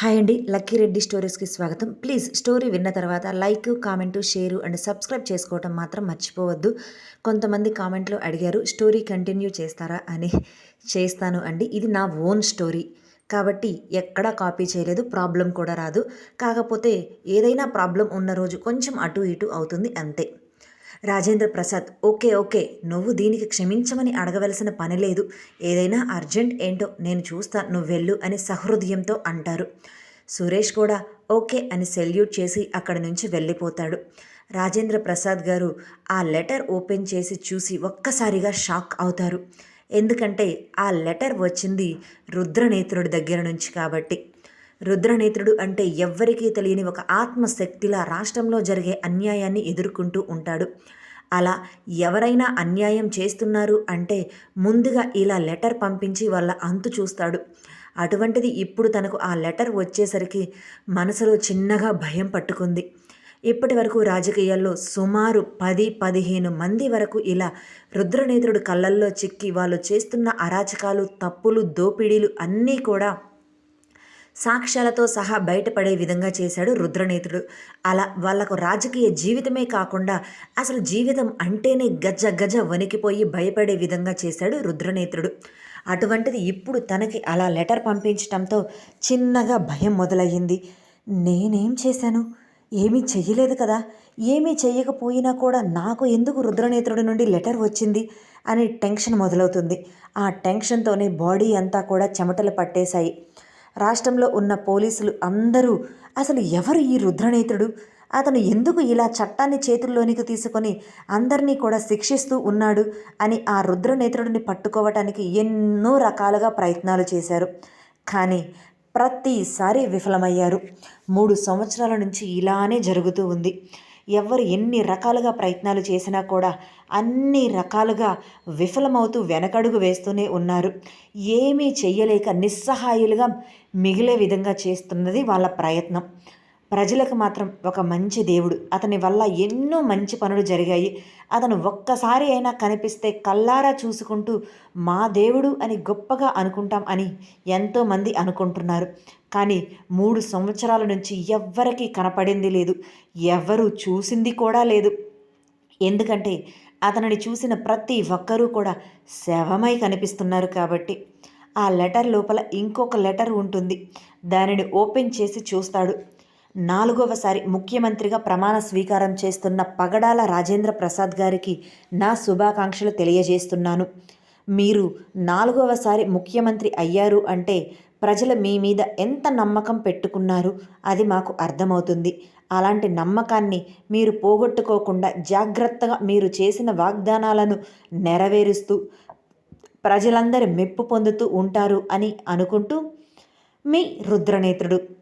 Hi అండి lucky Reddy స్టోరీస్కి స్వాగతం. Please story విన్న తర్వాత like comment share and subscribe చేసుకోవటం మాత్రం మర్చిపోవద్దు. కొంతమంది కామెంట్లో అడిగారు స్టోరీ కంటిన్యూ చేస్తారా? అని. చేస్తాను అండి ఇది నా ఓన్ స్టోరీ. కాబట్టి ఎక్కడా కాపీ చేయలేదు ప్రాబ్లం కూడా రాదు. కాకపోతే ఏదైనా ప్రాబ్లం ఉన్న రోజు కొంచెం అటు ఇటు అవుతుంది అంతే. రాజేంద్ర ప్రసాద్ ఓకే ఓకే నువ్వు దీనికి క్షమించమని అడగవలసిన పని లేదు. ఏదైనా అర్జెంట్ ఏంటో నేను చూస్తా నువ్వు వెళ్ళు అని సహృదయంతో అంటారు. సురేష్ కూడా ఓకే అని సెల్యూట్ చేసి అక్కడి నుంచి వెళ్ళిపోతాడు. రాజేంద్ర ప్రసాద్ గారు ఆ లెటర్ ఓపెన్ చేసి చూసి ఒక్కసారిగా షాక్ అవుతారు. ఎందుకంటే ఆ లెటర్ వచ్చింది రుద్రనేత్రుడి దగ్గర నుంచి కాబట్టి. రుద్రనేత్రుడు అంటే ఎవ్వరికీ తెలియని ఒక ఆత్మశక్తిలా రాష్ట్రంలో జరిగే అన్యాయాన్ని ఎదుర్కొంటూ ఉంటాడు. అలా ఎవరైనా అన్యాయం చేస్తున్నారు అంటే ముందుగా ఇలా లెటర్ పంపించి వాళ్ళ అంతు చూస్తాడు. అటువంటిది ఇప్పుడు తనకు ఆ లెటర్ వచ్చేసరికి మనసులో చిన్నగా భయం పట్టుకుంది. ఇప్పటి వరకు రాజకీయాల్లో సుమారు పది పదిహేను మంది వరకు ఇలా రుద్రనేత్రుడు కళ్ళల్లో చిక్కి వాళ్ళు చేస్తున్న అరాచకాలు తప్పులు దోపిడీలు అన్నీ కూడా సాక్ష్యాలతో సహా బయటపడే విధంగా చేశాడు రుద్రనేతుడు. అలా వాళ్ళకు రాజకీయ జీవితమే కాకుండా అసలు జీవితం అంటేనే గజ గజ వణికిపోయి భయపడే విధంగా చేశాడు రుద్రనేత్రుడు అటువంటిది ఇప్పుడు తనకి అలా లెటర్ పంపించటంతో చిన్నగా భయం మొదలయ్యింది. నేనేం చేశాను? ఏమీ చెయ్యలేదు కదా? ఏమీ చెయ్యకపోయినా కూడా నాకు ఎందుకు రుద్రనేత్రుడి నుండి లెటర్ వచ్చింది? అని టెన్షన్ మొదలవుతుంది. ఆ టెన్షన్తోనే బాడీ అంతా కూడా చెమటలు పట్టేశాయి. రాష్ట్రంలో ఉన్న పోలీసులు అందరూ అసలు ఎవరు ఈ రుద్రనేత్రుడు? అతను ఎందుకు ఇలా చట్టాన్ని చేతుల్లోనికి తీసుకొని అందరినీ కూడా శిక్షిస్తూ ఉన్నాడు? అని ఆ రుద్రనేత్రుడిని పట్టుకోవటానికి ఎన్నో రకాలుగా ప్రయత్నాలు చేశారు. కానీ ప్రతిసారి విఫలమయ్యారు. మూడు సంవత్సరాల నుంచి ఇలానే జరుగుతూ ఉంది. ఎవరు ఎన్ని రకాలుగా ప్రయత్నాలు చేసినా కూడా అన్ని రకాలుగా విఫలమవుతూ వెనకడుగు వేస్తూనే ఉన్నారు. ఏమీ చెయ్యలేక నిస్సహాయులుగా మిగిలే విధంగా చేస్తున్నది వాళ్ళ ప్రయత్నం. ప్రజలకు మాత్రం ఒక మంచి దేవుడు. అతని వల్ల ఎన్నో మంచి పనులు జరిగాయి. అతను ఒక్కసారి అయినా కనిపిస్తే కల్లారా చూసుకుంటూ మా దేవుడు అని గొప్పగా అనుకుంటాం అని ఎంతోమంది అనుకుంటున్నారు. కానీ మూడు సంవత్సరాల నుంచి ఎవ్వరికీ కనపడింది లేదు. ఎవరు చూసింది కూడా లేదు. ఎందుకంటే అతనిని చూసిన ప్రతి ఒక్కరూ కూడా శవమై కనిపిస్తున్నారు కాబట్టి. ఆ లెటర్ లోపల ఇంకొక లెటర్ ఉంటుంది. దానిని ఓపెన్ చేసి చూస్తాడు. నాలుగవసారి ముఖ్యమంత్రిగా ప్రమాణ స్వీకారం చేస్తున్న పగడాల రాజేంద్ర ప్రసాద్ గారికి నా శుభాకాంక్షలు తెలియజేస్తున్నాను. మీరు నాలుగవసారి ముఖ్యమంత్రి అయ్యారు అంటే ప్రజలు మీ మీద ఎంత నమ్మకం పెట్టుకున్నారు అది మాకు అర్థమవుతుంది. అలాంటి నమ్మకాన్ని మీరు పోగొట్టుకోకుండా జాగ్రత్తగా మీరు చేసిన వాగ్దానాలను నెరవేరుస్తూ ప్రజలందరి మెప్పు పొందుతూ ఉంటారు అని అనుకుంటూ మీ రుద్రనేత్రుడు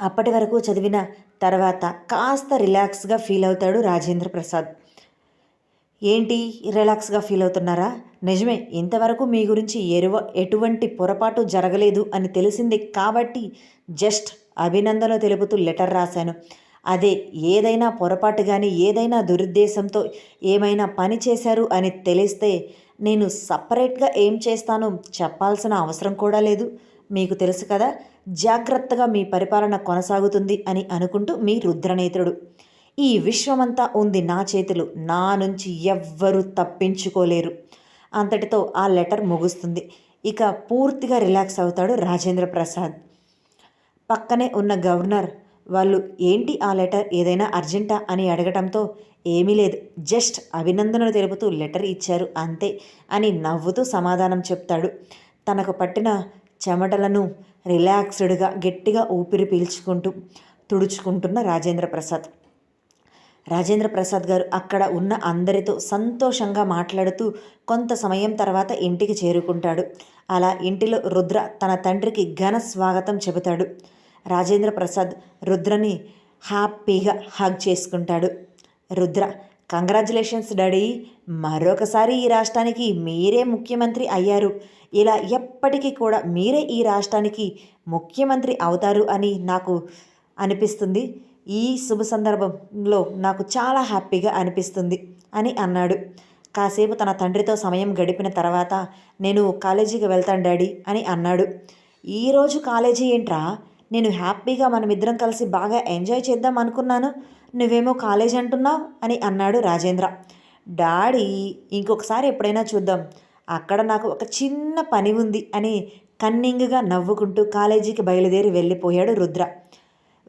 అప్పటి వరకు చదివిన తర్వాత కాస్త రిలాక్స్గా ఫీల్ అవుతాడు రాజేంద్ర ప్రసాద్. ఏంటి రిలాక్స్గా ఫీల్ అవుతున్నారా? నిజమే ఇంతవరకు మీ గురించి ఎరువ ఎటువంటి పొరపాటు జరగలేదు అని తెలిసింది కాబట్టి జస్ట్ అభినందనలు తెలుపుతూ లెటర్ రాశాను. అదే ఏదైనా పొరపాటు కానీ ఏదైనా దురుద్దేశంతో ఏమైనా పని చేశారు అని తెలిస్తే నేను సపరేట్గా ఏం చేస్తానో చెప్పాల్సిన అవసరం కూడా లేదు. మీకు తెలుసు కదా జాగ్రత్తగా మీ పరిపాలన కొనసాగుతుంది అని అనుకుంటూ మీ రుద్రనేత్రుడు. ఈ విశ్వమంతా ఉంది నా చేతులు. నా నుంచి ఎవ్వరూ తప్పించుకోలేరు. అంతటితో ఆ లెటర్ ముగుస్తుంది. ఇక పూర్తిగా రిలాక్స్ అవుతాడు రాజేంద్ర ప్రసాద్. పక్కనే ఉన్న గవర్నర్ వాళ్ళు ఏంటి ఆ లెటర్? ఏదైనా అర్జెంటా? అని అడగటంతో ఏమీ లేదు. జస్ట్ అభినందనలు తెలుపుతూ లెటర్ ఇచ్చారు అంతే అని నవ్వుతూ సమాధానం చెప్తాడు. తనకు పట్టిన చెమటలను రిలాక్స్డ్గా గట్టిగా ఊపిరి పీల్చుకుంటూ తుడుచుకుంటున్న రాజేంద్ర ప్రసాద్. రాజేంద్ర ప్రసాద్ గారు అక్కడ ఉన్న అందరితో సంతోషంగా మాట్లాడుతూ కొంత సమయం తర్వాత ఇంటికి చేరుకుంటాడు. అలా ఇంటిలో రుద్ర తన తండ్రికి ఘన స్వాగతం చెబుతాడు. రాజేంద్ర ప్రసాద్ రుద్రని హ్యాపీగా హగ్ చేసుకుంటాడు. రుద్ర కంగ్రాచులేషన్స్ డాడీ మరొకసారి ఈ రాష్ట్రానికి మీరే ముఖ్యమంత్రి అయ్యారు. ఇలా ఎప్పటికీ కూడా మీరే ఈ రాష్ట్రానికి ముఖ్యమంత్రి అవుతారు అని నాకు అనిపిస్తుంది. ఈ శుభ సందర్భంలో నాకు చాలా హ్యాపీగా అనిపిస్తుంది అని అన్నాడు. కాసేపు తన తండ్రితో సమయం గడిపిన తర్వాత నేను కాలేజీకి వెళ్తాను డాడీ అని అన్నాడు. ఈరోజు కాలేజీ ఏంట్రా? నేను హ్యాపీగా మనమిద్దరం కలిసి బాగా ఎంజాయ్ చేద్దాం అనుకున్నాను. నువ్వేమో కాలేజ్ అంటున్నావు అని అన్నాడు రాజేంద్ర. డాడీ ఇంకొకసారి ఎప్పుడైనా చూద్దాం. అక్కడ నాకు ఒక చిన్న పని ఉంది అని కన్నింగ్గా నవ్వుకుంటూ కాలేజీకి బయలుదేరి వెళ్ళిపోయాడు రుద్ర.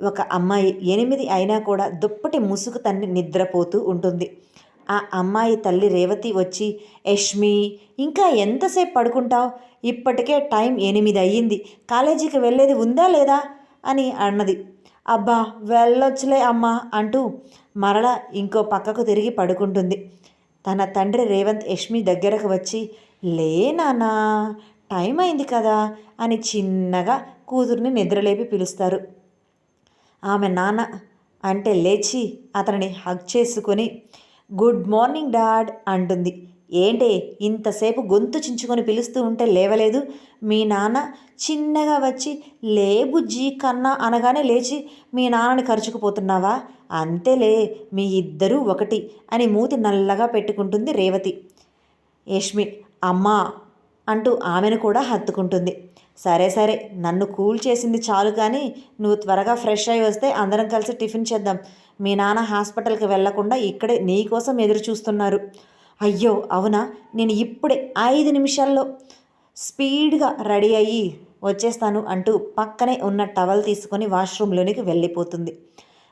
ఒక అమ్మాయి ఎనిమిది అయినా కూడా దుప్పటి ముసుగు తన్ని నిద్రపోతూ ఉంటుంది. ఆ అమ్మాయి తల్లి రేవతి వచ్చి యష్మి ఇంకా ఎంతసేపు పడుకుంటావు? ఇప్పటికే టైం ఎనిమిది అయ్యింది. కాలేజీకి వెళ్ళేది ఉందా లేదా? అని అన్నది. అబ్బా వెళ్ళొచ్చులే అమ్మా అంటూ మరల ఇంకో పక్కకు తిరిగి పడుకుంటుంది. తన తండ్రి రేవంత్ యష్మి దగ్గరకు వచ్చి లే నాన్నా టైం అయింది కదా అని చిన్నగా కూతుర్ని నిద్రలేపి పిలుస్తారు. ఆమె నాన్న అంటే లేచి అతనిని హగ్ చేసుకొని గుడ్ మార్నింగ్ డాడ్ అంటుంది. ఏంటే ఇంతసేపు గొంతు చించుకొని పిలుస్తూ ఉంటే లేవలేదు. మీ నాన్న చిన్నగా వచ్చి లే బుజ్జి కన్నా అనగానే లేచి మీ నాన్నని ఖర్చుకుపోతున్నావా అంతేలే మీ ఇద్దరూ ఒకటి అని మూతి నల్లగా పెట్టుకుంటుంది రేవతి. యష్మి అమ్మా అంటూ ఆమెను కూడా హత్తుకుంటుంది. సరే సరే నన్ను కూల్ చేసింది చాలు కానీ నువ్వు త్వరగా ఫ్రెష్ అయి వస్తే అందరం కలిసి టిఫిన్ చేద్దాం. మీ నాన్న హాస్పిటల్కి వెళ్ళకుండా ఇక్కడే నీ కోసం ఎదురు చూస్తున్నారు అయ్యో అవునా? నేను ఇప్పుడే ఐదు నిమిషాల్లో స్పీడ్గా రెడీ అయ్యి వచ్చేస్తాను అంటూ పక్కనే ఉన్న టవల్ తీసుకొని వాష్రూమ్లోనికి వెళ్ళిపోతుంది.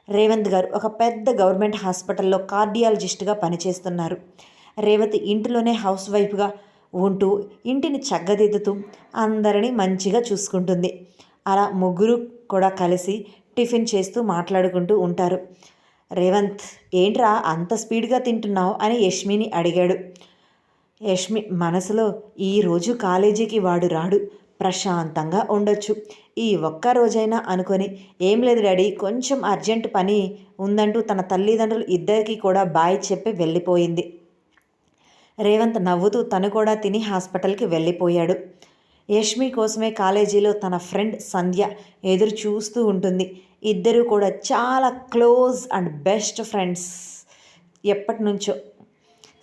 రేవంత్ గారు ఒక పెద్ద గవర్నమెంట్ హాస్పిటల్లో కార్డియాలజిస్ట్గా పనిచేస్తున్నారు. రేవతి ఇంటిలోనే హౌస్ వైఫ్గా ఉంటూ ఇంటిని చక్కదిద్దుతూ అందరినీ మంచిగా చూసుకుంటుంది. అలా ముగ్గురు కూడా కలిసి టిఫిన్ చేస్తూ మాట్లాడుకుంటూ ఉంటారు. రేవంత్ ఏంట్రా అంత స్పీడ్గా తింటున్నావు? అని యష్మిని అడిగాడు. యష్మి మనసులో ఈరోజు కాలేజీకి వాడు రాడు. ప్రశాంతంగా ఉండొచ్చు. ఈ ఒక్క రోజైనా అనుకొని ఏం లేదు డాడీ కొంచెం అర్జెంట్ పని ఉందంటూ తన తల్లిదండ్రులు ఇద్దరికీ కూడా బాయ్ చెప్పి వెళ్ళిపోయింది. రేవంత్ నవ్వుతూ తను కూడా తిని హాస్పిటల్కి వెళ్ళిపోయాడు. యష్మి కోసమే కాలేజీలో తన ఫ్రెండ్ సంధ్య ఎదురు చూస్తూ ఉంటుంది. ఇద్దరు కూడా చాలా క్లోజ్ అండ్ బెస్ట్ ఫ్రెండ్స్. ఎప్పటి నుంచో.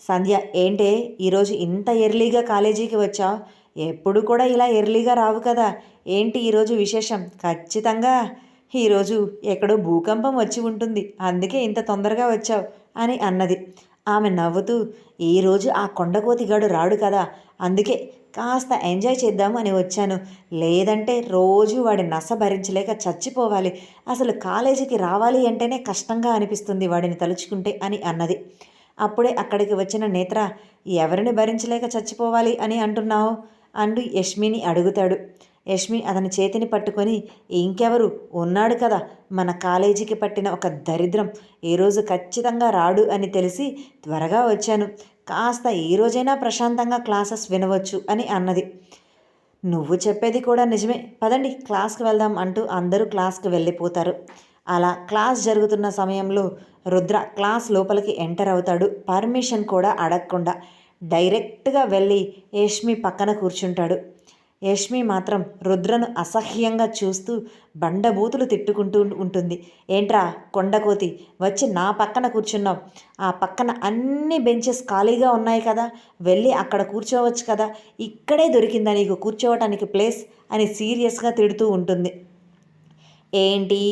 సంధ్య ఏంటే ఈరోజు ఇంత ఎర్లీగా కాలేజీకి వచ్చావు? ఎప్పుడు కూడా ఇలా ఎర్లీగా రావు కదా. ఏంటి ఈరోజు విశేషం? ఖచ్చితంగా. ఈరోజు ఎక్కడో భూకంపం వచ్చి ఉంటుంది. అందుకే ఇంత తొందరగా వచ్చావు అని అన్నది. ఆమె నవ్వుతూ ఈరోజు ఆ కొండకోతిగాడు రాడు కదా. అందుకే కాస్త ఎంజాయ్ చేద్దాము అని వచ్చాను. లేదంటే రోజు వాడి నస భరించలేక చచ్చిపోవాలి. అసలు కాలేజీకి రావాలి అంటేనే కష్టంగా అనిపిస్తుంది వాడిని తలుచుకుంటే అని అన్నది. అప్పుడే అక్కడికి వచ్చిన నేత్ర ఎవరిని భరించలేక చచ్చిపోవాలి అని అంటున్నావు? అంటూ యష్మిని అడుగుతాడు. యష్మి అతని చేతిని పట్టుకొని ఇంకెవరు? ఉన్నాడు కదా. మన కాలేజీకి పట్టిన ఒక దరిద్రం. ఈరోజు ఖచ్చితంగా రాడు అని తెలిసి త్వరగా వచ్చాను. కాస్త ఏ రోజైనా ప్రశాంతంగా క్లాసెస్ వినవచ్చు అని అన్నది. నువ్వు చెప్పేది కూడా నిజమే. పదండి క్లాస్కి వెళ్దాం అంటూ అందరూ క్లాస్కి వెళ్ళిపోతారు. అలా క్లాస్ జరుగుతున్న సమయంలో రుద్ర క్లాస్ లోపలికి ఎంటర్ అవుతాడు. పర్మిషన్ కూడా అడగకుండా డైరెక్ట్గా వెళ్ళి యష్మి పక్కన కూర్చుంటాడు. యష్మి మాత్రం రుద్రను అసహ్యంగా చూస్తూ బండబూతులు తిట్టుకుంటూ ఉంటుంది. ఏంట్రా కొండకోతి వచ్చి నా పక్కన కూర్చున్నావు. ఆ పక్కన అన్ని బెంచెస్ ఖాళీగా ఉన్నాయి కదా వెళ్ళి అక్కడ కూర్చోవచ్చు కదా ఇక్కడే దొరికిందా నీకు కూర్చోవటానికి ప్లేస్ అని సీరియస్గా తిడుతూ ఉంటుంది. ఏంటి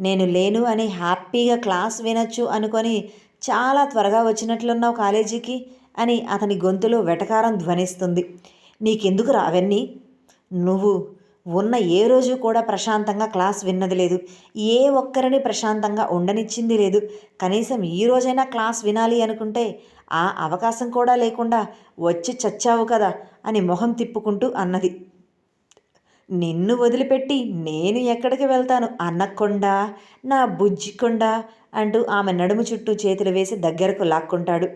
నేను లేను అని హ్యాపీగా క్లాస్ వినొచ్చు అనుకొని చాలా త్వరగా వచ్చినట్లున్నావు కాలేజీకి అని అతని గొంతులో వెటకారం ధ్వనిస్తుంది. నీకెందుకు రావన్నీ నువ్వు ఉన్న ఏ రోజు కూడా ప్రశాంతంగా క్లాస్ విన్నది లేదు. ఏ ఒక్కరిని ప్రశాంతంగా ఉండనిచ్చింది లేదు. కనీసం ఈ రోజైనా క్లాస్ వినాలి అనుకుంటే ఆ అవకాశం కూడా లేకుండా వచ్చి చచ్చావు కదా అని మొహం తిప్పుకుంటూ అన్నది. నిన్ను వదిలిపెట్టి నేను ఎక్కడికి వెళ్తాను? అన్నకొండ? నా బుజ్జికొండ? అంటూ ఆమె నడుము చుట్టూ చేతులు వేసి దగ్గరకు లాక్కుంటాడు.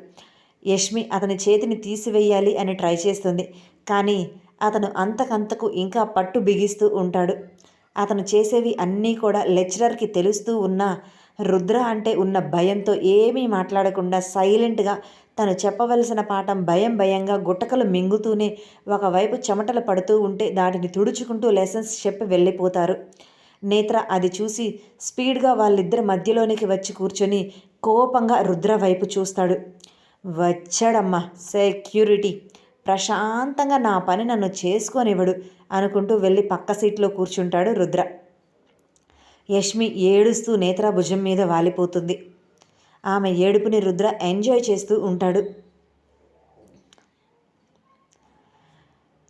యష్మి అతని చేతిని తీసివేయాలి అని ట్రై చేస్తుంది. కానీ అతను అంతకంతకు ఇంకా పట్టు బిగిస్తూ ఉంటాడు. అతను చేసేవి అన్నీ కూడా లెక్చరర్కి తెలుస్తూ ఉన్న రుద్ర అంటే ఉన్న భయంతో ఏమీ మాట్లాడకుండా సైలెంట్గా తను చెప్పవలసిన పాఠం భయం భయంగా గుట్టకలు మింగుతూనే ఒకవైపు చెమటలు పడుతూ ఉంటే దాటిని తుడుచుకుంటూ లెసన్స్ చెప్పి వెళ్ళిపోతారు. నేత్ర అది చూసి స్పీడ్గా వాళ్ళిద్దరి మధ్యలోనికి వచ్చి కూర్చొని కోపంగా రుద్ర వైపు చూస్తాడు. వచ్చాడమ్మా సెక్యూరిటీ! ప్రశాంతంగా నా పని నన్ను చేసుకొనివ్వడు అనుకుంటూ వెళ్ళి పక్క సీట్లో కూర్చుంటాడు రుద్ర. యష్మి ఏడుస్తూ నేత్ర భుజం మీద వాలిపోతుంది. ఆమె ఏడుపుని రుద్ర ఎంజాయ్ చేస్తూ ఉంటాడు.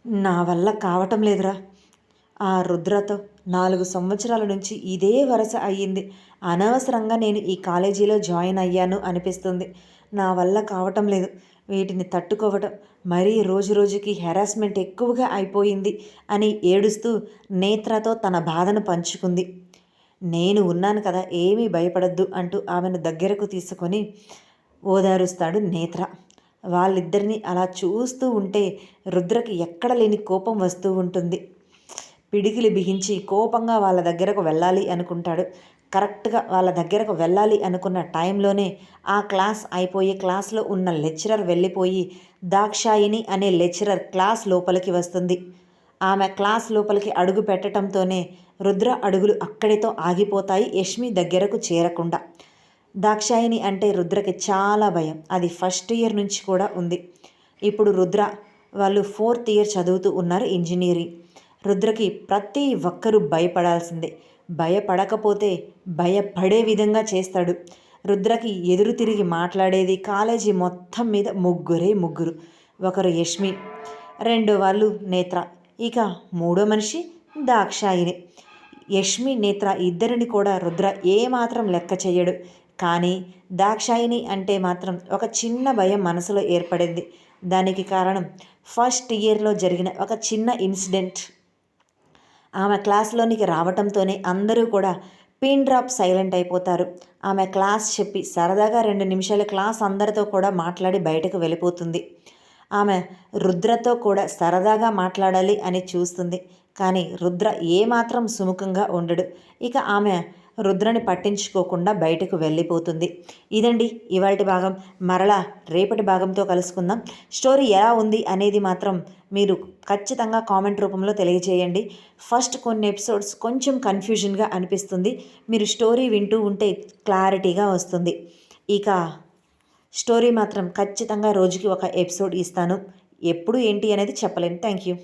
నా వల్ల కావటం లేదురా. ఆ రుద్రతో నాలుగు సంవత్సరాల నుంచి ఇదే వరుస అయ్యింది. అనవసరంగా నేను ఈ కాలేజీలో జాయిన్ అయ్యాను అనిపిస్తుంది. నా వల్ల కావటం లేదు. వీటిని తట్టుకోవటం మరీ రోజు రోజుకి హెరాస్మెంట్ ఎక్కువగా అయిపోయింది అని ఏడుస్తూ నేత్రతో తన బాధను పంచుకుంది. నేను ఉన్నాను కదా ఏమీ భయపడద్దు అంటూ ఆమెను దగ్గరకు తీసుకొని ఓదారుస్తాడు నేత్ర. వాళ్ళిద్దరిని అలా చూస్తూ ఉంటే రుద్రకి ఎక్కడ లేని కోపం వస్తూ ఉంటుంది. పిడికిలి బిగించి కోపంగా వాళ్ళ దగ్గరకు వెళ్ళాలి అనుకుంటాడు. కరెక్ట్గా వాళ్ళ దగ్గరకు వెళ్ళాలి అనుకున్న టైంలోనే ఆ క్లాస్ అయిపోయి క్లాస్లో ఉన్న లెక్చరర్ వెళ్ళిపోయి దాక్షాయిని అనే లెక్చరర్ క్లాస్ లోపలికి వస్తుంది. ఆమె క్లాస్ లోపలికి అడుగు పెట్టడంతోనే రుద్ర అడుగులు అక్కడితో ఆగిపోతాయి యష్మి దగ్గరకు చేరకుండా. దాక్షాయిని అంటే రుద్రకి చాలా భయం. అది ఫస్ట్ ఇయర్ నుంచి కూడా ఉంది. ఇప్పుడు రుద్ర వాళ్ళు ఫోర్త్ ఇయర్ చదువుతూ ఉన్నారు ఇంజనీరింగ్. రుద్రకి ప్రతి ఒక్కరూ భయపడాల్సిందే. భయపడకపోతే భయపడే విధంగా చేస్తాడు. రుద్రకి ఎదురు తిరిగి మాట్లాడేది కాలేజీ మొత్తం మీద ముగ్గురే ముగ్గురు. ఒకరు యష్మి రెండు వాళ్ళు నేత్ర. ఇక మూడో మనిషి దాక్షాయిని యష్మి నేత్ర ఇద్దరిని కూడా రుద్ర ఏమాత్రం లెక్క చేయడు. కానీ దాక్షాయిని అంటే మాత్రం ఒక చిన్న భయం మనసులో ఏర్పడింది. దానికి కారణం ఫస్ట్ ఇయర్లో జరిగిన ఒక చిన్న ఇన్సిడెంట్. ఆమె క్లాస్లోనికి రావటంతోనే అందరూ కూడా పిన్ డ్రాప్ సైలెంట్ అయిపోతారు. ఆమె క్లాస్ చెప్పి సరదాగా రెండు నిమిషాల క్లాస్ అందరితో కూడా మాట్లాడి బయటకు వెళ్ళిపోతుంది. ఆమె రుద్రతో కూడా సరదాగా మాట్లాడాలి అని చూస్తుంది. కానీ రుద్ర ఏమాత్రం సుముఖంగా ఉండడు. ఇక ఆమె రుద్రని పట్టించుకోకుండా బయటకు వెళ్ళిపోతుంది. ఇదండి ఇవాటి భాగం. మరలా రేపటి భాగంతో కలుసుకుందాం. స్టోరీ ఎలా ఉంది అనేది మాత్రం మీరు ఖచ్చితంగా కామెంట్ రూపంలో తెలియజేయండి. ఫస్ట్ కొన్ని ఎపిసోడ్స్ కొంచెం కన్ఫ్యూజన్గా అనిపిస్తుంది. మీరు స్టోరీ వింటూ ఉంటే క్లారిటీగా వస్తుంది. ఇక స్టోరీ మాత్రం ఖచ్చితంగా రోజుకి ఒక ఎపిసోడ్ ఇస్తాను. ఎప్పుడు ఏంటి అనేది చెప్పలేను థ్యాంక్ యూ.